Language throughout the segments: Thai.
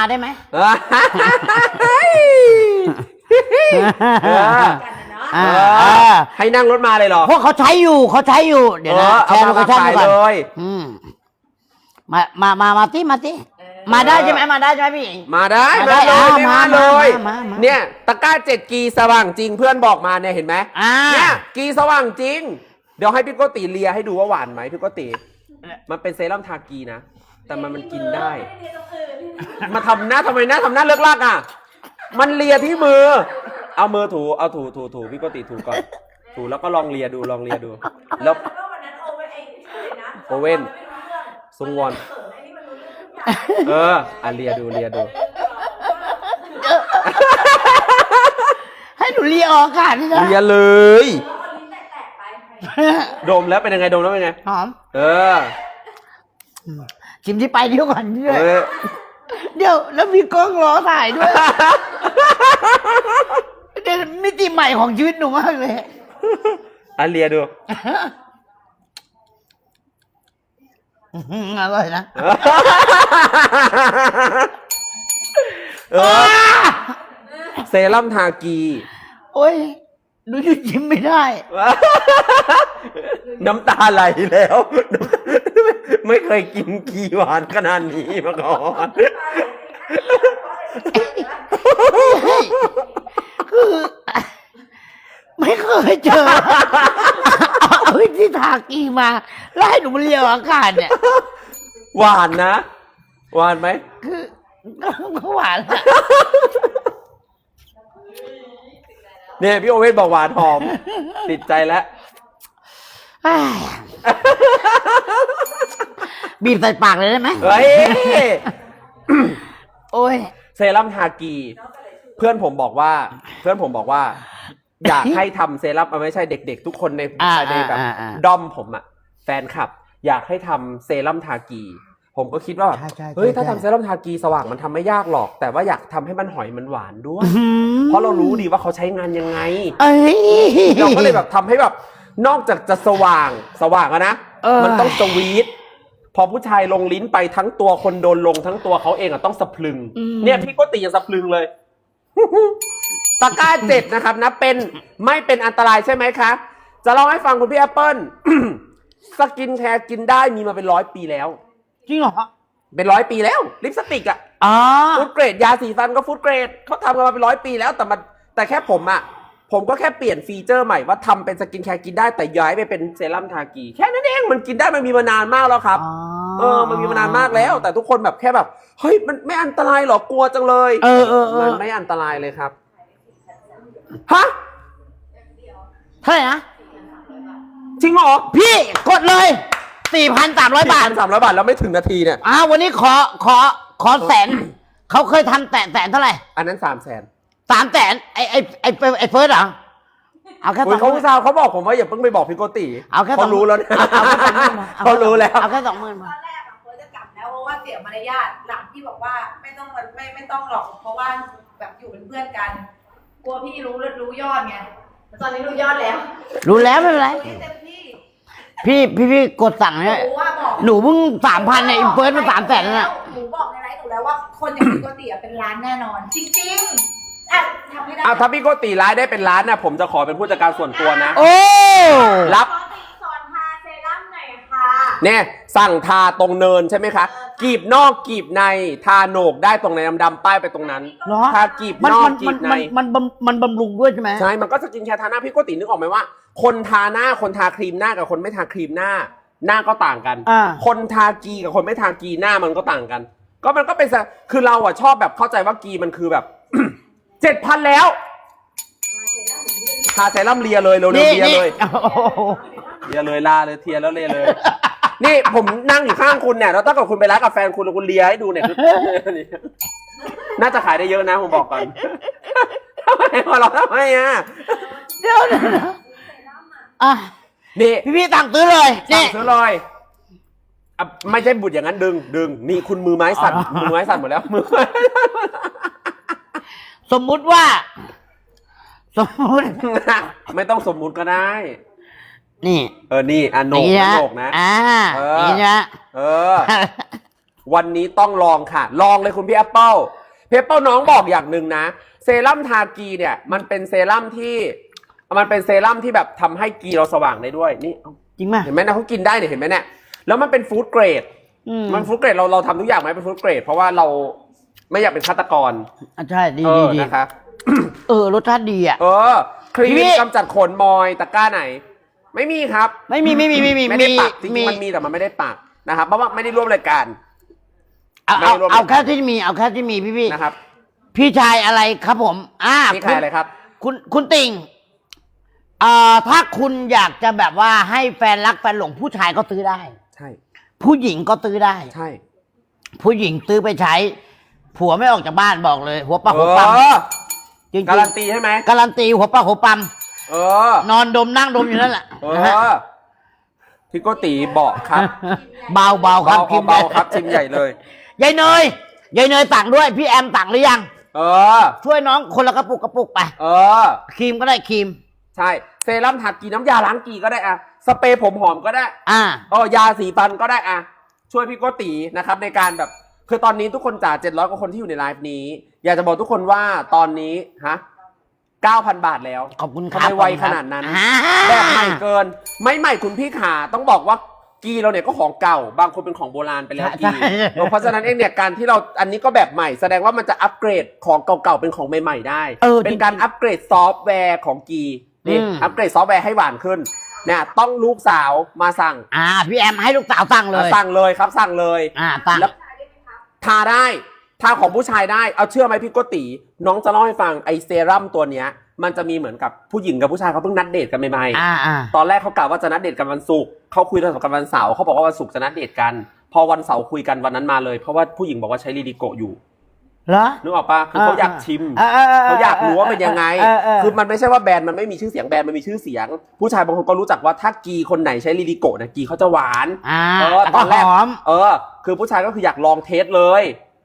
มาได้ไหมเฮ้ยเออกันนะเนาะอ่าเอเอออให้นั่งรถมาเลยเหรอพวกเขาใช้อยู่เขาใช้อยู่ เดี๋ยวเอนะอแชเอาร์โลมาเคชั่นขายก่อนเลยอืมมามามามาที่มาที่มาได้ใช่ไหมมาได้ใช่ไหมพี่หญิงมาได้มามาได้เลยอ่าไม่มามาเลยมามามาเนี่ยตะกร้าเจ็ดกีสว่างจริงเพื่อนบอกมาเนี่ยเห็นไหมอ่าเนี่ยกีสว่างจริง เดี๋ยวให้พี่โกติเลียให้ดูว่าหวานไหมพี่โกติ มันเป็นเซรั่มทากีนะ แต่มันมันกินได้ไม่ได้เรียนตรงอื่นมาทำหน้าทำไมหน้าทำหน้าเลิกลากอะ มันเลียที่มือ เอามือถูเอาถูถูถูพี่โกติถูก่อน ถูแล้วก็ลองเลียดูลองเลียดู แล้วแล้วก็วันนั้นโอเว่นไอ้ชื่ออะไรนะโอเว่นไม่รู้เรื่องซุงวอนเขินไอ้นี่มันรู้เรื่องทุกอย่างเอออะเลียดูเลียดู ให้หนูเลียออกอากาศนี่นะเลียเลย แล้วเอาลิ้นแตกๆไป ดมแล้วเป็นยังไงดมแล้วเป็นไง หอม เออชิม ที่ไปเดี๋ยวก่อนด้วยเออ เดี๋ยวแล้วมีกล้องล้อถ่ายด้วยเดี๋ยวมิติใหม่ของชีวิตหนูมากเลยอะเลียดู อื้อหืออร่อยนะเออ เซรั่มทากี โอ้ย หนูหยุดยิ้มไม่ได้ น้ำตาไหลแล้วไม่เคยกินกีหวานขนาดนี้มาก่อนคือไม่เคยเจอเอาวิธีทากีมาแล้วให้หนูมาเลียออกอากาศเนี่ย หวานนะ หวานไหมคือก็หวานอะ เนี่ยพี่โอเว่นบอกหวานหอม ติดใจแล้วเอ้ยบีบใส่ปากเลยได้ไหมเฮ้ยโอ้ย เซรั่มทากี เพื่อนผมบอกว่า เพื่อนผมบอกว่า อยากให้ทำเซรั่มเอาไม่ใช่เด็กๆ ทุกคนในอ่าในแบบอ่าอ่าด้อมผมอะแฟนคลับ อยากให้ทำเซรั่มทากี ผมก็คิดว่าแบบใช่ใช่เฮ้ยใช่ถ้าใช่ทำเซรั่มทากีสว่างมันทำไม่ยากหรอก แต่ว่าอยากทำให้มันหอยมันหวานด้วย อื้อหือ เพราะเรารู้ดีว่าเขาใช้งานยังไง เอ้ย เราก็เลยแบบทำให้แบบนอกจากจะสว่างสว่างอะนะเออมันต้องสวีทพอผู้ชายลงลิ้นไปทั้งตัวคนโดนลงทั้งตัวเขาเองอะต้องสะพรึงเนี่ยพี่ก็ตียังสะพรึงเลย ตะกร้าเจ็ดนะครับนะเป็นไม่เป็นอันตรายใช่ไหมคะ จะเล่าให้ฟังคุณพี่แอปเปิล สกินแคร์กินได้มีมาเป็นร้อยปีแล้ว จริงเหรอเป็นร้อยปีแล้ว ลิปสติกอะอ๋อฟูดเกรดยาสีฟันก็ฟูดเกรดเขาทำกันมาเป็นร้อยปีแล้วแต่มันแต่แค่ผมอะผมก็แค่เปลี่ยนฟีเจอร์ใหม่ว่าทำเป็นสกินแคร์กินได้แต่ย้ายไปเป็นเซรั่มทากีแค่นั้นเองมันกินได้มันมีมานานมากแล้วครับอ๋อเออ มันมีมานานมากแล้ว แต่ทุกคนแบบแค่แบบเฮ้ยมันไม่อันตรายหรอกกลัวจังเลยเออเออเออ มันไม่อันตรายเลยครับฮะเท่าไหร่นะจริงเหรอพี่กดเลย สี่พันสามร้อยบาท สามร้อยบาทแล้วไม่ถึงนาทีเนี่ย อ้าววันนี้ขอขอขอแสน เขาเคยทำแสนแสนเท่าไหร่อันนั้นสามแสนสามแสนไอไอไอไอเฟิร์สเหรอ เอาแค่สคุอยงหเขามื่นซาวเขาบอกผมว่าอย่าเพิ่งไปบอกพี่โกติเอาแค่สองเขารู้แล้วนะเอาเอาแค่สองหมื่นพอ เขารู้แล้ว เอาแค่สองหมื่นตพออนแรกอะเฟิร์สจะกลับแล้วเพราะว่าเสียมารยาทหลังที่บอกว่าไม่ต้องมันไม่ไม่ต้องหรอกเพราะว่าแบบอยู่เป็นเพื่อนกัน กลัวพี่รู้รู้ยอดไงแต่ตอนนี้รู้ยอดแล้วรู้แล้วไม่เป็นไร รู้เต็มที่ พี่พี่พี่กดสั่งหเนี่ยนูว่าบอกหนูเพิ่งสามพันเนี่ยเฟิร์สมาสามแสนแล้วน่ะ หนูบอกในไลฟ์หนูแล้วว่าคนอย่างปกติอะเป็นล้านแน่นอน จริงๆอะทำให้ได้อะถ้าพี่โกติร้ายได้เป็นล้านนะผมจะขอเป็นผู้จัดการส่วนตัวนะ โอ้ รับปกติสอนทาเซรั่มหน่อยค่ะเนี่ยสั่งทาตรงเนินใช่ไหมคะกีบนอกกีบในทาโหนกได้ตรงในดำๆป้ายไปตรงนั้นเหรอ ทากีบมันนอกมันกีมันบใน มันมันบำมันบำรุงด้วยใช่ไหม ใช่ มันก็สกินแคร์ทาหน้าพี่โกตินึกออกไหมว่า คนทาหน้าคนทาครีมหน้ากับคนไม่ทาครีมหน้า หน้าก็ต่างกัน อ่า คนทากีกับคนไม่ทากีหน้ามันก็ต่างกัน ก็มันก็เป็นสะคือเราอะชอบแบบเข้าใจว่ากีมันคือแบบ เจ็ดพันแล้วทาเซรั่มเลียเลยเร็วๆนี่เลียนี่เลย โอ้โหเลียเลยลาเลยเทียแล้วเลียเลย นี่ผมนั่งอยู่ข้างคุณเนี่ยแล้วถ้าเกิดคุณไปร้านกับแฟนคุณแล้วคุณเลียให้ดูเนี่ยคือนี่น่าจะขายได้เยอะนะผมบอกก่อนทำไมหัวเราะทำไมอะ เดี๋ยวเดี๋ยวเดี๋ยว อะนี่พี่พี่สั่งซื้อเลยสั่นี่ งซื้อเลยอะไม่ใช่บุดอย่างนั้นดึงดึงนี่คุณมือไม้สั่นอ๋อมือไม้สั่นหมดแล้วมือสมมุติว่า สมมุติ ไม่ต้องสมมุติก็ได้ นี่เออนี่อะโหนอกย่างนี้นะนะโหนกนะ อ่าเอออย่างนี้นะเออ วันนี้ต้องลองค่ะ ลองเลยคุณพี่แอปเปิลพี่แอปเปิลน้องบอกอย่างหนึ่งนะ เซรั่มทากีเนี่ย มันเป็นเซรั่มที่ มันเป็นเซรั่มที่แบบทำให้กีเราสว่างได้ด้วยนี่เอาจริงไหมเห็นไหมนะเขากินได้เนี่ยเห็นไหมเนี่ยแล้วมันเป็นฟู้ดเกรด อืมมันฟู้ดเกรดเราเราทำทุกอย่างไหมเป็นฟู้ดเกรด เพราะว่าเราไม่อยากเป็นฆาตกรอะใช่ดีเอดีอดีนะคะ เออรสชาติดีอะ เออครีพี่ มกำจัดขนมอยตะกร้าไหน ไม่มีครับ ไม่มีไม่มีไม่มีไม่ได้ปักจมีริงๆมันมีแต่มันไม่ได้ปักนะครับ เพราะว่าไม่ได้ร่วมรายการ เอาไม่เอารวม เอาแค่ที่มีเอาแค่ที่มีพี่พี่นะครับพี่ชายอะไรครับผมอ่านี่ใครอะไรครับ คุณคุณติ่ง เอ่อถ้าคุณอยากจะแบบว่าให้แฟนรักแฟนหลงผู้ชายก็ซื้อได้ ใช่ ผู้หญิงก็ซื้อได้ ใช่ผู้หญิงซื้อไปใช้ ผัวไม่ออกจากบ้านบอกเลย หัวปะเอหัวปั๊มอจริงๆการันตีใช่ไหมการันตีหัวปะหัวปั๊มเออนอนดมนั่งดมอยู่นั่นแหละเอนะฮะอพี่โกติบอกครับเบาเบาครับเบาคิมเบาครับชิมใหญ่เลย ยายเนยยายเนยสั่งด้วย พี่แอมสั่งหรือยัง เออ ช่วยน้องคนละกระปุกกระปุกไปเออ ครีมก็ได้ครีม ใช่ เซรั่มทากีน้ำยาล้างกีก็ได้อะสเปรย์ผมหอมก็ได้อ่า เออยาสีฟันก็ได้อะช่วยพี่โกตินะครับในการแบบคือตอนนี้ทุกคนจ่าเจ็ดร้อยกว่าคนที่อยู่ในไลฟ์นี้ อยากจะบอกทุกคนว่าตอนนี้ฮะเก้าพันบาทแล้วขอบคุณครับทำไมไวขอบคุณครับขนาดนั้น อ่าแบบใหม่เกิน ไม่ใหม่คุณพี่ขาต้องบอกว่ากีเราเนี่ยก็ของเก่า บางคนเป็นของโบราณไปแล้วกีใช่เออเพราะฉะนั้นเองเนี่ยการที่เราอันนี้ก็แบบใหม่ แสดงว่ามันจะอัปเกรดของเก่าๆเป็นของใหม่ๆได้ เออเป็นจริงๆการอัปเกรดซอฟต์แวร์ของกี นี่อืม อัปเกรดซอฟต์แวร์ให้หวานขึ้นเนี่ยต้องลูกสาวมาสั่งอ่า พี่แอมให้ลูกสาวสั่งเลย สั่งเลยครับสั่งเลย อ่าสั่ง แล้วทาได้ ทาของผู้ชายได้ เอาเชื่อไหมพี่โกติ น้องจะเล่าให้ฟังไอเซรั่มตัวเนี้ย มันจะมีเหมือนกับผู้หญิงกับผู้ชายเขาเพิ่งนัดเดทกันใหม่ๆอ่าอ่าตอนแรกเขากล่าวว่าจะนัดเดทกันวันศุกร์เขาคุยกันกันวันเสาร์เขาบอกว่าวันศุกร์จะนัดเดทกัน พอวันเสาร์คุยกันวันนั้นมาเลย เพราะว่าผู้หญิงบอกว่าใช้ลีดิโกะอยู่ เหรอ นึกออกปะคือเขาอยากชิมเออเออเออเขาอยากรู้ว่าเป็นยังไง เออเออ คือมันไม่ใช่ว่าแบรนด์มันไม่มีชื่อเสียงแบรนด์มันมีชื่อเสียง ผู้ชายบางคนก็รู้จักว่าถ้ากีคนไหนใช้ลีดิโกะนะกีเขาจะหวาน อ่าเออแล้วตก็อนแรก หอม เออ คือผู้ชายก็คืออยากลองเทสเลย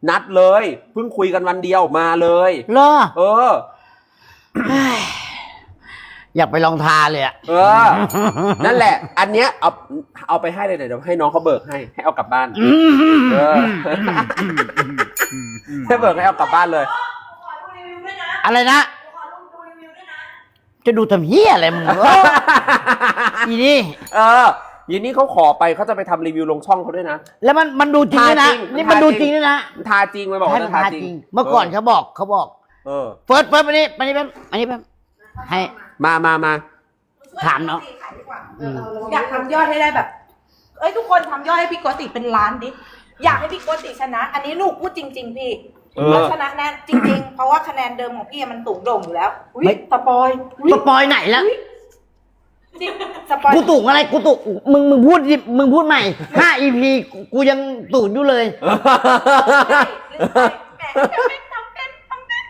นัดเลย เพิ่งคุยกันวันเดียวมาเลย เหรอ เออ อยากไปลองทาเลยอะเออ นั่นแหละ อันเนี้ยเอาเอาไปให้เลยเดี๋ยวให้น้องเขาเบิกให้ ให้เอากลับบ้าน เออ ให้เบิกให้เอากลับบ้านเลย ขอดูรีวิวด้วยนะอะไรนะ ขอดูดูรีวิวด้วยนะ จะดูทำเหี้ยอะไรมึงวะอีนี่เออยินนี่เขาขอไปเขาจะไปทำรีวิวลงช่องเขาด้วยนะ แล้วมันมันดูจริงด้วยนะทาจริง นี่มันทาดูจจริริงงด้วยนะทาจริงไม่บอกให้ว่ามันทาทาจจริริงงเมื่อก่อนเขาบอกเขาบอก เออ เฟิร์สเฟิร์สมานี่มานี่แป๊บมานี่แป๊บให้ มามามา ถามเนอะขายดีกว่าอืมอยากทำยอดให้ได้แบบ เอ้ยทุกคนทำยอดให้พี่โกติเป็นล้านดิ อยากให้พี่โกติชนะ อันนี้หนูพูดจริง ๆ พี่เออแล้วชนะแน่จริง ๆ เพราะว่าคะแนนเดิมของพี่มันสูงโด่งอยู่แล้วอุ้ยไม่ สปอยอุ๊ยสปอยไหนแล้ว จริงสปอยกูตุกอะไรกูตุกมึงมึงพูดดิมึงพูดใหม่ห้าอีพีกูยังตูดอยู่เลยแหมทำเป็นทำเป็นทำเป็น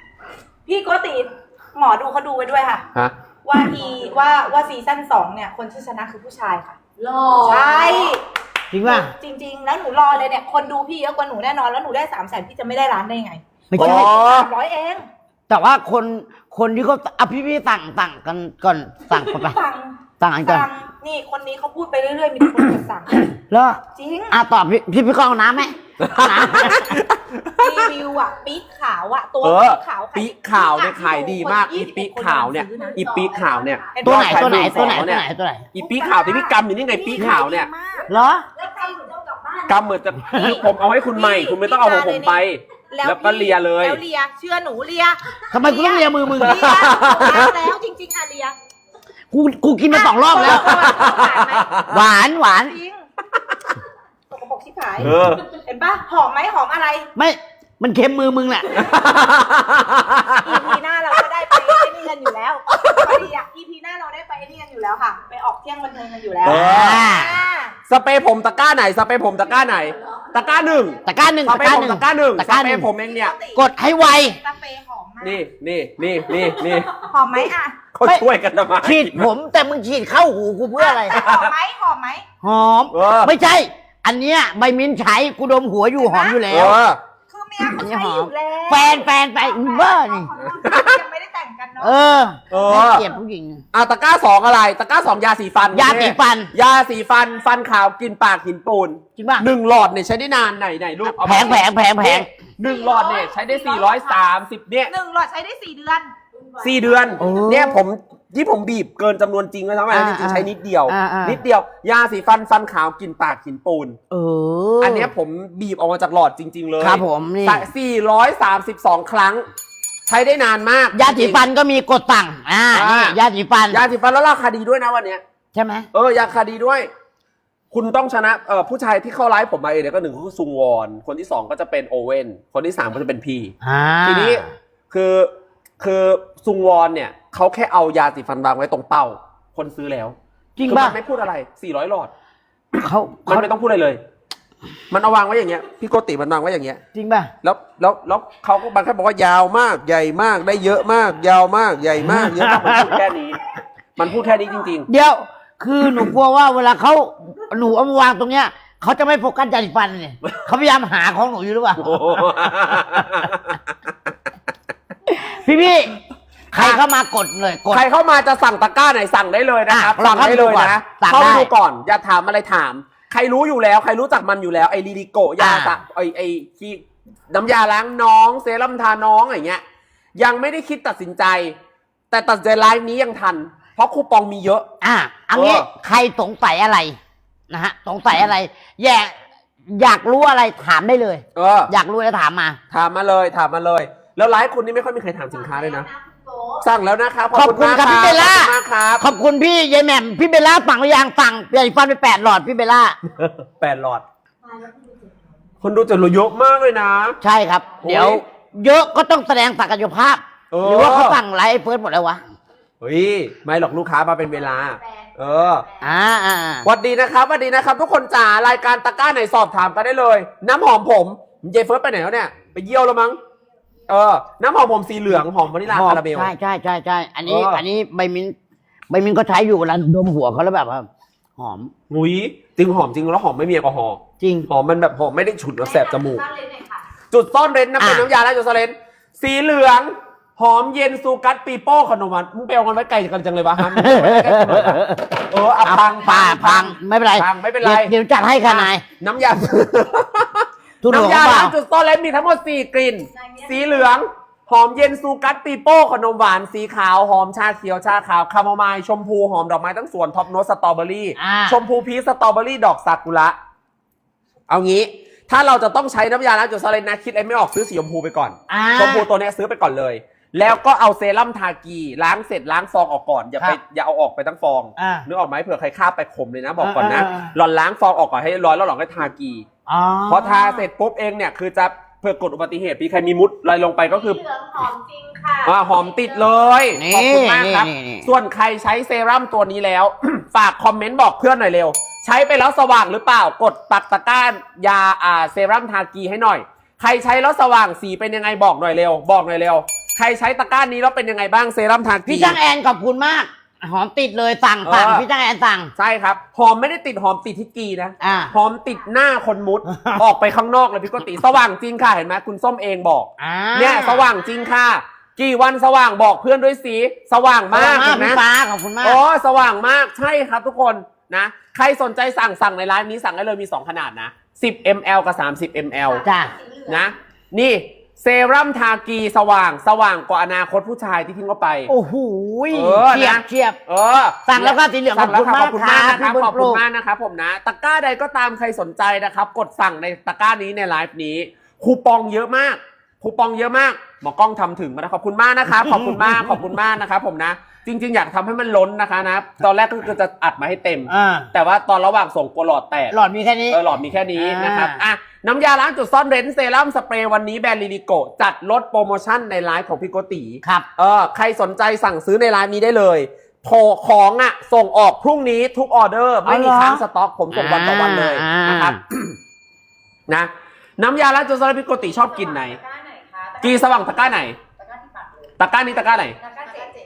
พี่โกติหมอดูเขาดูไว้ด้วยค่ะ ฮะ ว่าอีว่าว่าซีซั่นสองเนี่ยคนที่ชนะคือผู้ชายค่ะหล่อใช่จริงป่ะจริง ๆ แล้วหนูรอเลยเนี่ยคนดูพี่เยอะกว่าหนูแน่นอนแล้วหนูได้สามแสนพี่จะไม่ได้ร้านได้ยังไงไม่อ๋ใช่อสามร้อยเองแต่ว่าคนคนที่เขาอะพี่พี่สั่งสั่งกันก่อนสั่งก่อนไปสั่งสั่งอันก่อนสั่งนี่คนนี้เขาพูดไปเรื่อยๆมีแต่คนกดสั่งแล้วจริงอะตอบพี่พี่พี่กองน้ำไหมน้ำ รีวิวอะปี๊กขาวอะตัวเออ ปี๊กขาวปีขาวเนี่ยขายดีมาก อีปีขาวเนี่ย อีปีขาวเนี่ยตัวไหนยอดขายตัวไหนมื่ตัวไหนสองตัวเนี่ยไหนตัวไหนอีปีขาวที่พี่กำอยู่นี่ไงปีขาวเนี่ยเหรอแล้วใครถึงต้องกลับบ้านกำเหมือนจะคือผมเอาให้คุณใหม่ คุณไม่ต้องเอาของผมไป แล้วก็เลียเลยแล้วเลียเชื่อหนูเลียทำไมกูต้องเลียมือมึงเลียแล้วแล้วจริงๆอะเลียกูกูกินมาสองรอบแล้ว หวานหวานจริงตกกระบอกชิบหายเออเห็นปะหอมไหมหอมอะไรไม่ มันเค็มมือมึงแหละ EP หน้าเราก็ได้ไปไอ้นี่กันอยู่แล้วพอดีอะ EP หน้าเราได้ไปไอ้นี่กันอยู่แล้วค่ะ ไปออกเที่ยงบันเทิงกันอยู่แล้วเออ อ่าสเปรย์ผมตะกร้าไหน สเปรย์ผมตะกร้าไหน ตะกร้าหนึ่งตะกร้าหนึ่งสตะเปรกร้าย์ผหมนึ่ง ตะกร้าหนึ่งตะสกร้าเปหรนึ่ง ย์ผมเองเนี่ย กดให้ไว สเปรย์หอมมากนี่นี่นี่นี่นี่หอมไหมอะเขาช่วยกันทำไมฉีดผมแต่มึงฉีดเข้าหูกูเพื่ออะไร หอมไหมหอมไหมหอม เออไม่ใช่ อันเนี้ยใบมิ้นท์ใช้กูดมหัวอยู่หอมอยู่เอแล้วอคือ เมียเขาใช้อยู่แล้วแฟนแฟนไปอีเบอร์นี่ ยังไม่ได้แต่งกันเนาะเออเออให้เกลียดผู้หญิง อะตะกร้าสองอะไร ตะกร้าสองยาสีฟันยาสีฟัน ยาสีฟันฟันขาวกินปากกินปูนจริงป่ะ หนึ่งหลอดเนี่ยใช้ได้นานไหนไหนลูกเอาแผงแผงแผงแผง หนึ่งหลอดเนี่ยใช้ได้สี่ร้อยสามสิบเนี่ย หนึ่งหลอดใช้ได้สี่เดือน สี่เดือนโอ้เนี่ยผมที่ผมบีบเกินจำนวนจริงเลยทั้งหมดอ่าจริงๆใช้นิดเดียว อ่าอ่านิ นิดเดียว ยาสีฟันฟันขาวกินปากกินปูน เอออัอันเนี้ยผมบีบออกมาจากหลอดจริง ๆ เลยครับผมนี่สี่ร้อยสามสิบสองครั้ง ใช้ได้นานมาก ยาสีฟันก็มีกดสั่งอ่าอ่านี่ ยาสีฟันยาสีฟันแล้วราคาดีด้วยนะวันเนี้ย ใช่ไหม เออยาคาดีด้วย คุณต้องชนะเอ่อผู้ชายที่เข้าไลฟ์ผมมาเองเนี่ยก็หนึ่งก็คือซุงวอน คนที่สองก็จะเป็นโอเว่นคนที่สามก็จะเป็นพีอ่า ทีนี้คือ คือซุงวอนเนี่ยเขาแค่เอายาสีฟันวางไว้ตรงเป้า คนซื้อแล้วจริงคือป่ะมันไม่พูดอะไร 400หลอด เขามันเขาไม่ต้องพูดอะไรเลย มันเอาวางไว้อย่างเงี้ย พี่โกติมันวางไว้อย่างเงี้ย จริงป่ะ แล้วแล้วแล้วเขาก็บางแค่บอกว่ายาวมากใหญ่มากได้เยอะมาก ยาวมากใหญ่มากเยอะมากมันพูดแค่นี้ มันพูดแค่นี้จริง เดี๋ยว คือหนูกลัวว่าเวลาเขาหนูเอามาวางตรงเนี้ยเขาจะไม่โฟกัสยาสีฟันเนี่ยเขาพยายามหาของหนูอยู่หรือเปล่าๆโอ้โห พี่พี่ๆใครเข้ามากดเลยกด ใครเข้ามาจะสั่งตะกร้าไหนสั่งได้เลยนะครับอะสั่งได้เลยนะสั่งเข้าได้ไปดูก่อน อย่าถามอะไรถาม ใครรู้อยู่แล้ว ใครรู้จักมันอยู่แล้วไอ้ลีลิโกยาอะสระไอ้ไอ้ที่น้ำยาล้างน้องเซรั่มทาน้องอะไรเงี้ย ยังไม่ได้คิดตัดสินใจ แต่ตัดสินใจไลฟ์นี้ยังทัน เพราะคูปองมีเยอะ อะเอางี้เออ ใครสงสัยอะไรนะฮะสงสัยอะไร อยากอยากรู้อะไรถามได้เลย เออ อยากรู้อะไรถามมา ถามมาเลยถามมาเลย แล้วไลฟ์คุณนี่ไม่ค่อยมีใครถามสินค้าเลยนะ สั่งแล้วนะครับขอบคุณครับมากพี่เบลล่าขอบคุณมากครับขอบคุณพี่ยายแหม่มพี่เบลล่าสั่งหรือยังสั่งยาสีฟันไปแปดหลอดพี่เบลล่า แปดหลอด คนดูจะรู้เยอะมากเลยนะ ใช่ครับ โอ้ยเดี๋ยว เยอะก็ต้องแสดงศักยภาพ เออ หรือว่าเขาสั่งไลฟ์เฟิร์สหมดแล้ววะ เฮ้ยไม่หรอกลูกค้ามาเป็นเวลา เอออ่าอ่าอ่าสวัสดีนะครับสวัสดีนะครับ ทุกคนจ๋ารายการตะกร้าไหนสอบถามกันได้เลย น้ำหอมผมเจเฟิร์สไปไหนแล้วเนี่ย ไปเยี่ยวแล้วมั้ง เออ น้ำหอมผมสีเหลืองหอมวานิลาหอมคาราเมล ใช่ใช่ใช่ใช่อันนี้ เอออั อันนี้ใบมิ้นใบมิ้นก็ใช้อยู่เวลาดมหัวเขาแล้วแบบว่าหอมหุยจริงหอมจริงแล้วหอมไม่มีแอลกอฮอล์จริง หอมมันแบบหอมไม่ได้ฉุนแล้วแสบจมูก จุดซ่อนเร้นนะเป็นอะ น้ำยาล้างจุดซ่อนเร้นสีเหลืองหอมเย็นซูกัสปีโป้ขนมหวานมึงไปเอากันไว้ไกลกันจังเลยวะฮะมึงไปเอาไว้ใกล้กันหน่อยอะเอออะพัง ป่าพังไม่เป็นไรพังไม่เป็นไร เดี๋ยวจัดให้ค่ะนาย น้ำยา ทุนหัวน้ำยาเปล่า ล้างจุดซ่อนเร้นมีทั้งหมด 4 กลิ่น สีเหลือง หอมเย็นซูกัสปีโป้ขนมหวาน สีขาว หอมชาเขียวชาขาวคาโมไมล์ชมพูหอมดอกไม้ทั้งสวนท็อปโนตสตรอเบอรี่ อ่า ชมพูพีชสตรอเบอรี่ดอกซากุระ เอางี้ ถ้าเราจะต้องใช้น้ำยาล้างจุดซ่อนเร้นนะคิดอะไรไม่ออกซื้อสีชมพูไปก่อน อ่า ชมพูตัวเนี้ยซื้อไปก่อนเลย แล้วก็เอาเซรั่มทากีล้างเสร็จล้างฟองออกก่อน อย่าไปครับอย่าเอาออกไปทั้งฟองอ่านึกออกไหมเผื่อใครคาบไปขมเลยนะบอกก่อนนะ อ่าอ่าอ่า หล่อนล้างฟองออกก่อนให้เรียบร้อยแล้วหล่อนก็ทากี อ๋อพอทาเสร็จปุ๊บเองเนี่ยคือจะเพื่อกดอุบัติเหตุพี่ใครมีมุดลอยลงไปก็คือ เหลืองหอมจริงค่ะอ่าหอมติดเลย นี่ขอบคุณมากครับ นี่นี่นี่ ส่วนใครใช้เซรั่มตัวนี้แล้ว ฝากคอมเมนต์บอกเพื่อนหน่อยเร็ว ใช้ไปแล้วสว่างหรือเปล่า กดปักตะกร้ายาอ่าเซรั่มทากีให้หน่อย ใครใช้แล้วสว่างสีเป็นยังไงบอกหน่อยเร็ว บอกหน่อยเร็ว ใครใช้ตะกร้านี้แล้วเป็นยังไงบ้างเซรั่มทากี พี่จ้างแอนขอบคุณมาก หอมติดเลยสั่งสั่งเออ พี่จ้างแอนสั่ง ใช่ครับ หอมไม่ได้ติดหอมติดที่กีนะ อ่า หอมติดหน้าคนมุด ออกไปข้างนอกเลยพี่กติสว่างจริงค่ะเห็นไหมคุณส้มเองบอก อ่าเนี่ยสว่างจริงค่ะ กี่วันสว่างบอกเพื่อนด้วยสิสว่างมามากกเห็นไหม พี่ฟ้าขอบคุณมากโอ้สว่างมากใช่ครับทุกคนนะ ใครสนใจสั่งสั่งในร้านนี้สั่งได้เลยมี 2 ขนาดนะ 10 ml กับ 30 ml จ้ะ นะ นี่ เซรั่มทากีสว่างสว่างกว่าอนาคตผู้ชายที่ทิ้งเข้าไป โอ้โหเออเฉียบนะ เฉียบ เออสั่งแล้วค่ะสีเหลืองสั่งแล้วค่ะขขออบบคุคุณณมากมากนะครับค่ะขอบพี่บุญปลูคุณก มากนะครับผมนะตะกร้าใดก็ตามใครสนใจนะครับ กดสั่งในตะกร้านี้ในไลฟ์นี้คูปองเยอะมากคูปองเยอะมากหมอกล้องทำถึงนะขอบคุณมากนะครับขอบคุณมากขอบคุณมากนะครับผมนะ จริง ๆ อยากทำให้มันล้นนะคะนะ ตอนแรกก็คือจะอัดมาให้เต็ม อ่าแต่ว่าตอนระหว่างส่งกลัวหลอดแตก หลอดมีแค่นี้ เออหลอดมีแค่นี้อ่าน นะครับ อะ น้ำยาล้างจุดซ่อนเร้นเซรั่มสเปรย์วันนี้แบรนด์ลิลิโกจัดลดโปรโมชั่นในไลฟ์ของพี่โกติครับ เออใครสนใจสั่งซื้อในร้านนี้ได้เลยโผของอะ ส่งออกพรุ่งนี้ทุกออเดอร์ ไม่มีอ๋อเหรอค้างสต็อกผมส่งวันต่อวันเลยอ่าน นะครับ นะ น้ำยาล้างจุดซ่อนเร้นพี่โกติชอบกินไหน ตะกร้าไหนคะกีสว่างตะกร้าไหน ตะกร้าที่ปัดเลยตะกร้านี้ตะกร้าไหน ตะกร้าเจ็ด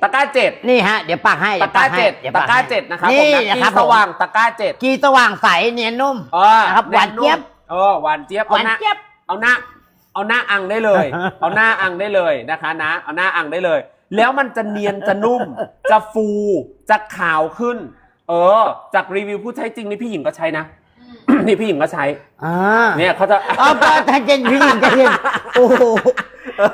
ตะกร้าเจ็ดนี่ฮะ เดี๋ยวปักให้ตะกร้ายวให้เจ็ดดี๋ยวตะปักร้าให้เจ็ดนะครับผมนี่นะนะกีครับสผมว่างตะกร้าเจ็ดกีสว่างใสเนียนนุ่ม เออนะครับหวานเจี๊ยบ เออหวานเจี๊ยบหวานเอาหน้าเจี๊ยบ เอาหน้าเอาหน้าอังได้เลย เอาหน้าอังได้เลยนะคะนะ เอาหน้าอังได้เลย แล้วมันจะเนียนจะนุ่ม จะฟูจะขาวขึ้น เออ จากรีวิวผู้ใช้จริงนี่พี่หญิงก็ใช้นะ นี่พี่หญิงก็ใช้ อ่าเนี่ยเขาจะเอาไปใจเย็นพี่หญิงใจเย็นโอ้โห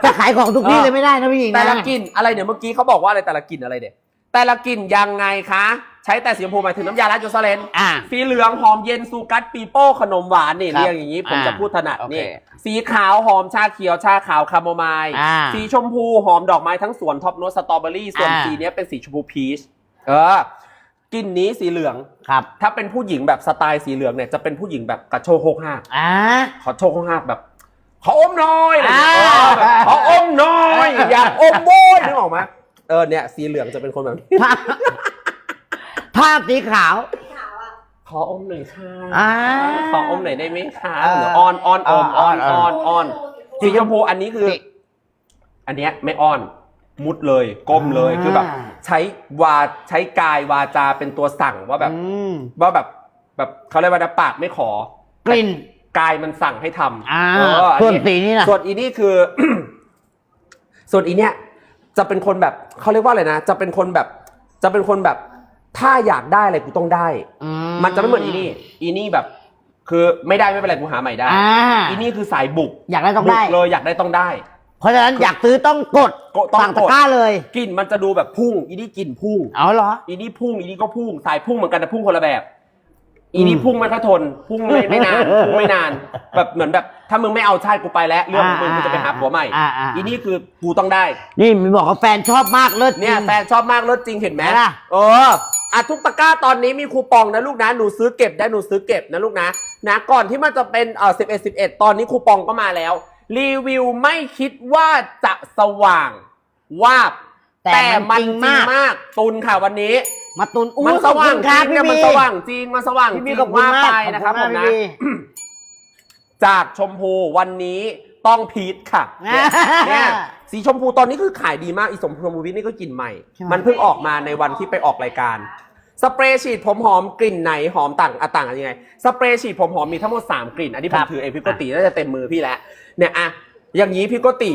จะขายของทุกที่เลยไม่ได้นะพี่หญิงแต่นะละกลิ่นอะไรเนี่ยเมื่อกี้เขาบอกว่าอะไรแต่ละกลิ่นอะไรเด็ดแต่ละกลิ่นยังไงคะ ใช้แต่สีชมพูหมายถึงน้ำยาล้างจูซาเลนอ่า สีเหลืองหอมเย็นซูกัสปีโป้ขนมหวานนี่ครับเรียกอย่างนี้ผมจะอ่าพูดถนัดโอเคนี่สีขาวหอมชาเขียวชาขาวคาโมไมล์อ่าสีชมพูหอมดอกไม้ทั้งสวนท็อปโนตสตรอเบอรี่ส่วนอ่า สีเนี้ยเป็นสีชมพูพีชเออกลิ่นนี้สีเหลือง ครับถ้าเป็นผู้หญิงแบบสไตล์สีเหลืองเนี่ยจะเป็นผู้หญิงแบบกระโชกโฮกห้ากอ่า ขอโชกโฮกห้ากแบบ ขออมหน้อยอะไรอย่างเงี้ยอ่า เออแบบขออมหน้อย อยากอมโบยนึกออกไหมเออเนี่ยสีเหลืองจะเป็นคนแบบนี้ภาพภาพสีขาวสีขาวอะขออมหน่อยค่ะอ่าขออมหน่อยได้ไหมคะเออหรือออนออนอมออนออนออนสีสีชมพูอันนี้คือนี่อันเนี้ยไม่อ้อนมุดเลยก้มเลยอ่า คือแบบ ใช้วาใช้กายวาจาเป็นตัวสั่งว่าแบบ อืมว่าแบบแบบเขาเรียกว่านะปากไม่ขอ กลิ่น กายมันสั่งให้ทำอ่าเอออัส่วนสีนี่นะส่วนอีนี่คือ ส่วนอีเนี่ยจะเป็นคนแบบเขาเรียกว่าอะไรนะจะเป็นคนแบบ จะเป็นคนแบบ ถ้าอยากได้อะไรกูต้องได้ อืมันจะไม่เหมือนอีนี่ อีนี่แบบ คือไม่ได้ไม่เป็นไรกูหาใหม่ได้อ่าอีนี่คือสายบุกอยากได้ต้องได้บุกเลยอยากได้ต้องได้ เพราะฉะนั้นอยากซื้อต้องกดกดต้องสั่งกตะดกร้าเลย กลิ่นมันจะดูแบบพุ่ง อีนี่กลิ่นพุ่ง เอาเหรอ อีนี่พุ่งอีนี่ก็พุ่ง สายพุ่งเหมือนกันแต่พุ่งคนละแบบ อีนี่อืมพุ่งไม่ค่อยทน พุ่งไม่ไม่นาน พุ่งไม่นาน แบบเหมือนแบบ ถ้ามึงไม่เอาชาติกูไปแล้ว เรื่องของมึงอ่ากูจะไปหาผัวใหม่อ่าอ่าอีนี่คือกูต้องได้ นี่มีบอกว่าแฟนชอบมากเลิศจริง เนี่ยแฟนชอบมากเลิศจริงเห็นไหมไหนล่ะ เอออะทุกตะกร้าตอนนี้มีคูปองนะลูกนะ หนูซื้อเก็บได้หนูซื้อเก็บนะลูกนะ นะ ก่อนที่มันจะเป็นเออสิบเอ็ดสิบเอ็ดตอนนี้คูปองก็มาแล้ว รีวิวไม่คิดว่าจะสว่างวาบ แต่มันจจริริงงมากมาก ตุนค่ะวันนี้ มาตุนอู้มันสว่างขอบจคุณริงครับเนี่ยมันพี่สว่างจริงมันสว่างจพี่ริบีงขอบคุณว่ามากไปขอบนะครับณผมนะ พี่จากชมพูวันนี้ต้องพีชค่ะเนี่ยเนี่ยสีชมพูตอนนี้คือขายดีมากอีสมชมพูวิทนี่ก็กลิ่นใหม่ ใช่ มันเพิ่งออกมาในวันที่ไปออกรายการ สเปรย์ฉีดผมหอมกลิ่นไหนหอมต่างอะต่างกันยังไง สเปรย์ฉีดผมหอมมีทั้งหมด 3 กลิ่น อันนี้ผครัมบถือเองพี่โกติน่าจะเต็มมือพี่แล้วเนี่ยอะ อย่างนี้พี่โกติ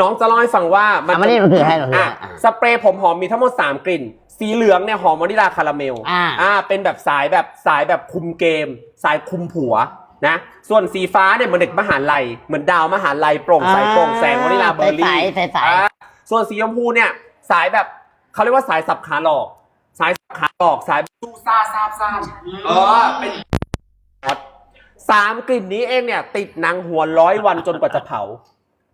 น้องจะเล่าให้ฟังว่ามัอะไม่ได้หนูถือให้หนูถืออะให้อะสเปรย์ผมหอมมีทั้งหมด 3 กลิ่น สีเหลืองเนี่ยหอมวานิลาคาราเมลอ่าอ่าเป็นแบบสายแบบสายแบบคุมเกม สายคุมผัวนะส่วนสีฟ้าเนี่ยเหมือนเด็กมหาลัยเหมือนดาวมหาลัยโปร่งใสโปร่งแสงวานิลาเบอร์รี่ ใสๆใสๆ อ่าส่วนสีชมพูเนี่ย สายแบบเขาเรียกว่าสายสับขาหลอก สายสับขาหลอกสายสู้ซ่าซาบซ่านเออเป็นสามกลิ่นนี้เองเนี่ย ติดหนังหัวร้อยวันจนกว่าจะเผา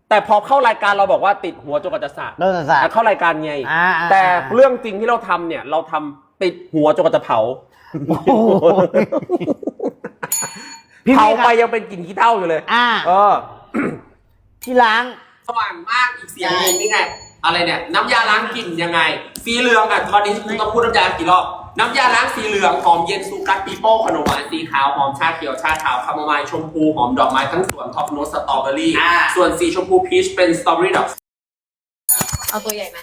แต่พอเข้ารายการเราบอกว่าติดหัวจนกว่าจะสาดเลิศศาสตแต่ร์ เข้ารายการไง อ่าอ่า แต่อ่าเรื่องจริงที่เราทำเนี่ย เราทำติดหัวจนกว่าจะเผาโอ้โหพี่เผาพี่ครับไปยังเป็นกลิ่นขี้เท่าอยู่เลย อ่า เออ ที่ล้าง สว่างมากอีกเสียงหนึงนี่ไง อะไรเนี่ยน้ำยาล้างกลิ่นยังไง สีเหลืองอะตอนนี้คุณต้องพูดน้ำยากี่รอบน้ำยาล้างสีเหลืองหอมเย็นซูกัสปีโป้ขนมหวานสีขาวหอมชาเขียวชาขาวคาโมไมล์ชมพูหอมดอกไม้ทั้งสวนท็อปโนสตรอเบอรี่ อ่า ส่วนสีชมพูพีชเป็นสตรอเบอรี่ดอกเอาตัวใหญ่ไหม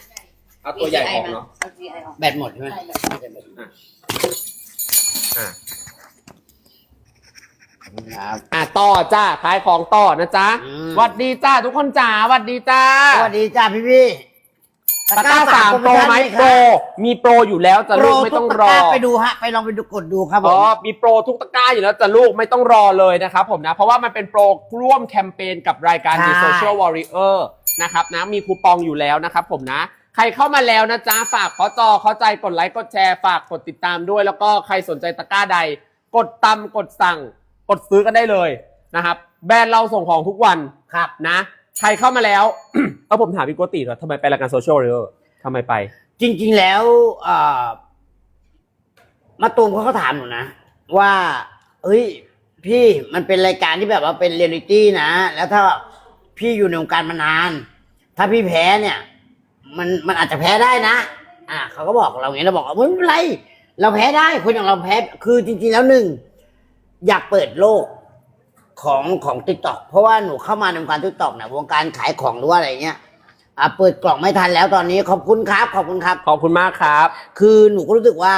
เอาตัวใหญ่ออกเนาะ เอาตัวใหออกแบตหมดใช่ไหมอะ ครับ อะต่อจ้าขายของต่อนะจ๊ะอืม หวัดดีจ้าทุกคนจ๋าหวัดดีจ้าสวัสดีจ้าพี่พี่ตะกร้าสามโปรไหมโปรมีโปรอยู่แล้วจะโปรลูกไม่ทุต้อกงตะรกอ ร้าไปดูฮะ ไปลองไปดูกดดูครับผอ๋มอมีโปรทุกตะกร้าอยู่แล้วจะลูกไม่ต้องรอเลยนะครับผมนะ เพราะว่ามันเป็นโปรร่วมแคมเปญกับรายการ The ใช่ Social Warrior นะครับนะ มีคูปองอยู่แล้วนะครับผมนะ ใครเข้ามาแล้วนะจ๊ะ ฝากขอจอเข้าใจกดไลค์ กดแชร์ ฝากกดติดตามด้วย แล้วก็ใครสนใจตะกร้าใด กดตำกดสั่ง กดซื้อกันได้เลยนะครับ แบรนด์เราส่งของทุกวันครับนะ ใครเข้ามาแล้ว เออผมถามพี่โกติว่าทำไมไปรายการโซเชียลเรอทำไมไป จริง ๆ แล้วเอ่อมาตูมเขาก็ถามหนูนะ ว่า เฮ้ย พี่มันเป็นรายการที่แบบว่าเป็นเรียลลิตี้นะ แล้วถ้าพี่อยู่ในวงการมานาน ถ้าพี่แพ้เนี่ย มันมันอาจจะแพ้ได้นะ อ่าเขาก็บอกเราอย่างนี้เราบอกว่าไม่เป็นไร เราแพ้ได้คนอย่างเราแพ้คือจริง ๆ แล้วหนึ่ง อยากเปิดโลกของของติ๊กต็อกเพราะว่าหนูเข้ามาในวงการติ๊กต็อกเนี่ยวงการขายของหรือว่าอะไรเงี้ยอ่าเปิดกล่องไม่ทันแล้วตอนนี้ขอบคุณครับ ขอบคุณครับ ขอบคุณมากครับ คือหนูก็รู้สึกว่า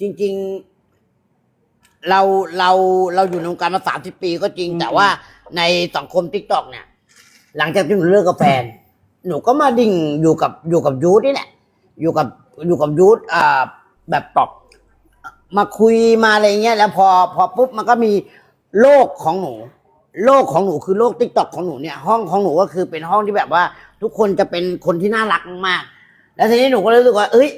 จริง ๆ เราเราเราอยู่ในวงการมาสามสิบปีก็จริงอืมแต่ว่าในสังคมทิกตอกเนี่ย หลังจากที่หนูเลิกกับแฟน หนูก็มาดิ่งอยู่กับอยู่กับยูทนี่แหละอยู่กับอยู่กับยูทอ่าแบบตอบ มาคุยมาอะไรเงี้ยแล้วพอพอปุ๊บมันก็มีโลกของหนู โลกของหนูคือโลกติ๊กต็อกของหนูเนี่ยห้องของหนูก็คือเป็นห้องที่แบบว่า ทุกคนจะเป็นคนที่น่ารักมากๆแล้วทีนี้หนูก็เลยรู้สึกว่า เอ้ย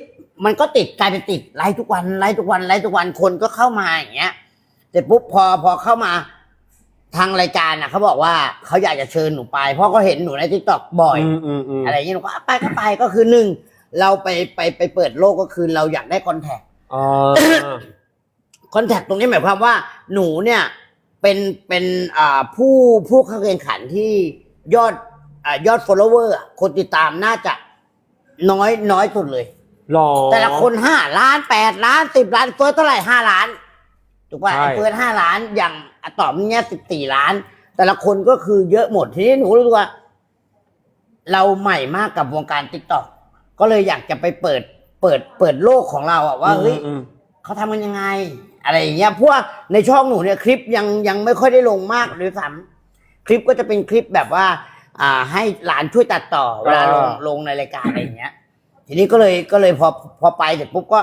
มันก็ติดกลายเป็นติดไลฟ์ทุกวันไลฟ์ทุกวันไลฟ์ทุกวันคนก็เข้ามาอย่างเงี้ยเสร็จปุ๊บพอพอเข้ามาทางรายการน่ะเขาบอกว่าเขาอยากจะเชิญหนูไป เพราะเขาเห็นหนูในทิกตอกบ่อยอืมอืมอืมอะไรอย่างเงี้ยหนูก็อะไปก็ไปก็คือหนึ่งเราไปไปไปเปิดโลกก็คือเราอยากได้คอนแทค อ๋อ คอนแทคตรงนี้หมายความว่าหนูเนี่ยเป็นเป็นอ่าผู้ผู้เข้าแข่งขันที่ยอดอ่ายอด follower อะคนติดตามน่าจะน้อยน้อยสุดเลย หรอ แต่ละคนห้าล้านแปดล้านสิบล้านเฟิร์สเท่าไหร่ห้าล้านถูกป่ะใช่ ไอ้เฟิร์สห้าล้านอย่างอะตอมเนี่ยสิบสี่ล้าน แต่ละคนก็คือเยอะหมดทีนี้หนูรู้สึกว่า เราใหม่มากกับวงการติ๊กต็อกก็เลยอยากจะไปเปิด เปิดเปิดโลกของเราอะว่าเฮ้ยอืม เขาทำกันยังไง อะไรอย่างเงี้ยเพราะว่าในช่องหนูเนี่ยคลิปยังยังไม่ค่อยได้ลงมากเลยซ้ำคลิปก็จะเป็นคลิปแบบว่า อ่า ให้หลานช่วยตัดต่อเวลาลงลงในรายการอะไรอย่างเงี้ย ทีนี้ก็เลยก็เลยพอพอไปเสร็จปุ๊บก็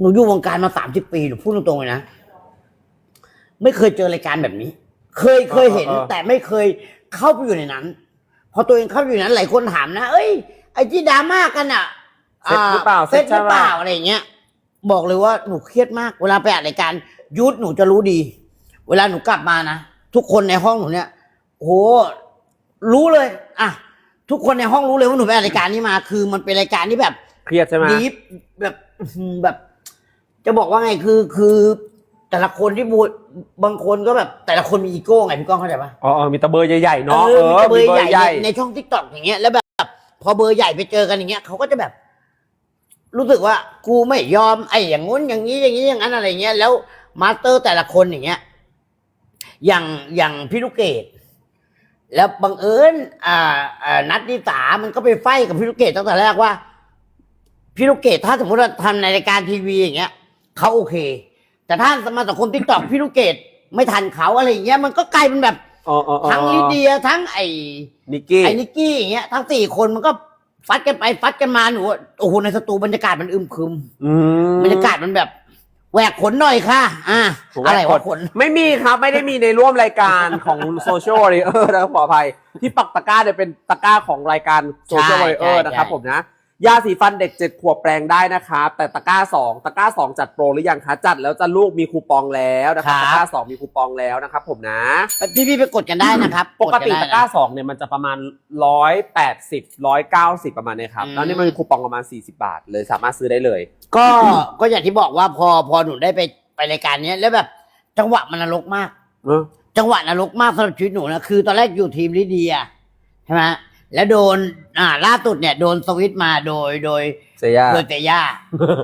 หนูอยู่วงการมาสามสิบปีหนูพูดตรงๆเลยนะ ไม่เคยเจอรายการแบบนี้ เคยเคยเห็นแต่ไม่เคยเข้าไปอยู่ในนั้น พอตัวเองเข้าไปอยู่ในนั้นหลายคนถามนะ เอ้ย ไอ้ที่ดราม่ากันอะ เซ็ตหรือเปล่าเซ็ตหรือเปล่าใช่อะไรอย่างเงี้ย บอกเลยว่าหนูเครียดมาก เวลาไปอัดรายการยุทธหนูจะรู้ดี เวลาหนูกลับมานะทุกคนในห้องหนูเนี่ยโอ้โหรู้เลย อะ ทุกคนในห้องรู้เลยว่าหนูไปอัดรายการนี้มา คือมันเป็นรายการที่แบบ เครียดใช่ไหม ดีฟแบบอื้อหือแบบ จะบอกว่าไงคือคือแต่ละคนที่บูบางคนก็แบบ แต่ละคนมีอีโก้ไงพี่ก้องเข้าใจปะอ๋อเออมีตะเบอร์ใหญ่ๆเนาะเออมีแต่เบอร์มีใหญ่ในในช่องทิกตอกอย่างเงี้ยแล้วแบบ พอเบอร์ใหญ่ไปเจอกันอย่างเงี้ยเขาก็จะแบบ รู้สึกว่ากูไม่ยอมไอ้อย่างงู้นอย่างนี้อย่างนี้อย่างนั้นอะไรเงี้ยแล้วมาสเตอร์แต่ละคนอย่างเงี้ยอย่างอย่างพี่ลูกเกดแล้วบังเอิญอ่าอ่านัดนิสามันก็ไปไฟกับพี่ลูกเกดตั้งแต่แรกว่า พี่ลูกเกดถ้าสมมติว่าทำในรายการทีวีอย่างเงี้ยเขาโอเค แต่ถ้าสมาสังคมทิกตอกพี่ลูกเกดไม่ทันเขาอะไรอย่างเงี้ยมันก็กลายเป็นแบบอ๋ออ๋ออ๋อทั้งลิเดียทั้งไอ้นิกกี้ไอ้นิกกี้อย่างเงี้ยทั้งสี่คนมันก็ ฟัดกันไปฟัดกันมาหนูว่าโอ้โหในสตูบรรยากาศมันอึมครึมอืมบรรยากาศมันแบบแหวกขนหน่อยค่ะ อ่าผมอะไรว่าวะขน ไม่มีครับ ไม่ได้มีในร่วมรายการของโซเชียลวอริเออร์นะขออภัย ที่ปักตะกร้าเนี่ยเป็นตะกร้าของรายการโซเชียลวอริเออร์นะครับผมนะ ยาสีฟันเด็กเจ็ดขวบแปลงได้นะครับแต่ตะกร้าสองตะกร้าสองจัดโปรหรือยังคะจัดแล้วจะลูกมีคูปองแล้วนะครับครับ ตะกร้าสองมีคูปองแล้วนะครับผมนะ พี่พี่ๆไปกดกันได้นะครับปกติดนตะได้กร้านะสองเนี่ยมันจะประมาณร้อยแปดสิบร้อยเก้าสิบประมาณเนี้ครับอืม แล้วนี่มันมีคูปองประมาณสี่สิบาท เลยสามารถซื้อได้เลย ก็ก็อย่างที่บอกว่าพอพอหนูได้ไปไปรายการเนี้ยแล้วแบบจังหวะมันนรกมาก เออจังหวะนรกมากสำหรับชีวิตหนูนะคือตอนแรกอยู่ทีมลิเดียใช่ไหม แล้วโดน อ่า ล่าสุดเนี่ย โดนสวิตช์มาโดยโดย เสียยาโดยเตย่า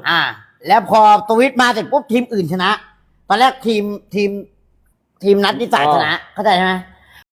อ่า แล้วพอสวิตช์มาเสร็จปุ๊บทีมอื่นชนะ ตอนแรกทีมทีม ทีมนัดนิสาชนะ เข้าใจใช่ไหม